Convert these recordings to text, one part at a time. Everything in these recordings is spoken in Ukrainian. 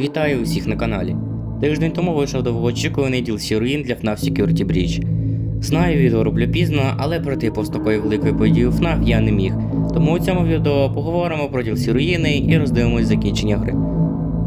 Вітаю усіх на каналі. Тиждень тому вийшов довгоочікуваний DLC руїн для FNAF Security Breach. Знаю, відео роблю пізно, але пройти повз такої великої події у FNAF я не міг. Тому у цьому відео поговоримо про DLC руїни і роздивимось закінчення гри.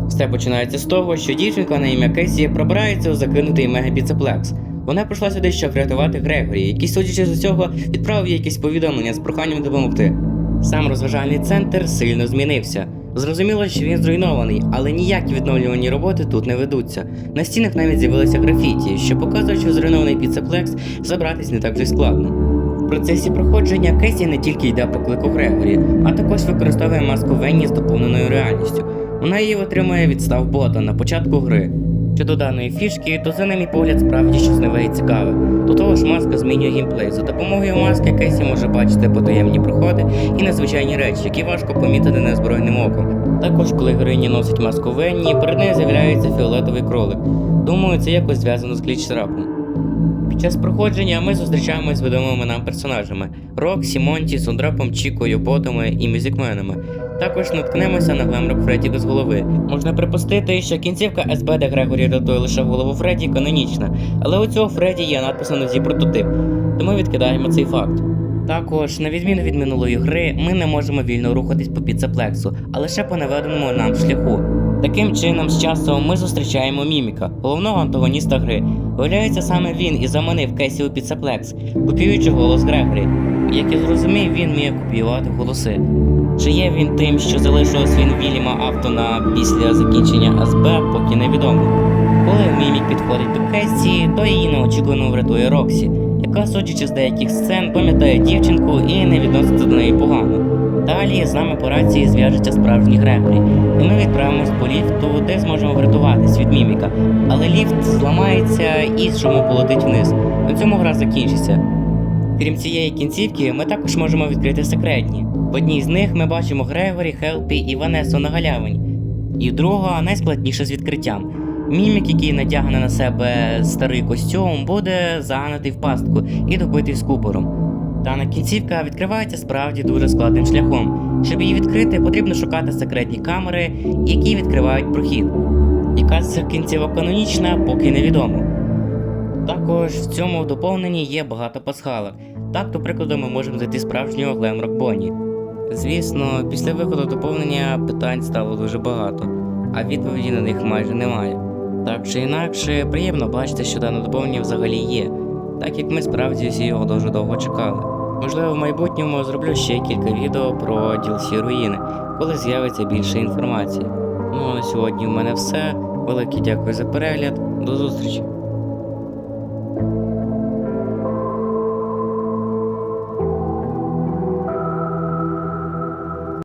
Все починається з того, що дівчинка на ім'я Кесі пробирається у закинутий мегапіцеплекс. Вона прийшла сюди, щоб врятувати Грегорі, який, судячи з усього, відправив якісь повідомлення з проханням допомогти. Сам розважальний центр сильно змінився. Зрозуміло, що він зруйнований, але ніякі відновлювані роботи тут не ведуться. На стінах навіть з'явилися графіті, що показує, що зруйнований піцеплекс забратись не так вже складно. В процесі проходження Кесі не тільки йде по клику Грегорі, а також використовує маску Венні з доповненою реальністю. Вона її отримує від став бота на початку гри. Щодо даної фішки, то це, на мій погляд, справді щось нове і цікаве. До того ж, маска змінює геймплей. За допомогою маски Кесі може бачити потаємні проходи і незвичайні речі, які важко помітити незбройним оком. Також, коли героїні носить маску Венні, перед нею з'являється фіолетовий кролик. Думаю, це якось зв'язано з гліч-трапом. Час проходження ми зустрічаємось з відомими нам персонажами: Роксі, Монті, Сондрапом, Чікою, Ботами і Мюзікменами. Також наткнемося на глемрок Фредді без голови. Можна припустити, що кінцівка СБ, де Грегорі рятує лише голову Фредді, канонічна, але у цього Фредді є надпис на нозі прототип, тому відкидаємо цей факт. Також, на відміну від минулої гри, ми не можемо вільно рухатись по піцеплексу, а лише по наведеному нам шляху. Таким чином, з часом ми зустрічаємо Міміка, головного антагоніста гри. Виявляється, саме він і заманив Кесі у піцеплекс, копіюючи голос Грегорі. Як я зрозумів, він вміє копіювати голоси. Чи є він тим, що залишилось він Вільяма Автона після закінчення СБ, поки невідомо. Коли Мімік підходить до Кесі, то її неочікувано врятує Роксі, яка, судячи з деяких сцен, пам'ятає дівчинку і не відноситься до неї погано. Далі з нами по рації зв'яжеться справжній Грегорі, і ми відправимось по ліфту, де зможемо врятуватись від міміка. Але ліфт зламається і з шуму полетить вниз. На цьому гра закінчиться. Крім цієї кінцівки, ми також можемо відкрити секретні. В одній з них ми бачимо Грегорі, Хелпі і Ванесу на галявині. І друга найскладніша з відкриттям. Мімік, який надягне на себе старий костюм, буде заганутий в пастку і добитий скупором. Дана кінцівка відкривається справді дуже складним шляхом. Щоб її відкрити, потрібно шукати секретні камери, які відкривають прохід. Яка з цих кінцівок канонічна, поки невідомо. Також в цьому доповненні є багато пасхалок. Так, до прикладу, ми можемо знайти справжнього Глемрок Бонні. Звісно, після виходу доповнення питань стало дуже багато, а відповіді на них майже немає. Так чи інакше, приємно бачити, що дане доповнення взагалі є, так як ми справді всі його дуже довго чекали. Можливо, в майбутньому зроблю ще кілька відео про DLC руїни, коли з'явиться більше інформації. Ну а на сьогодні в мене все. Велике дякую за перегляд. До зустрічі!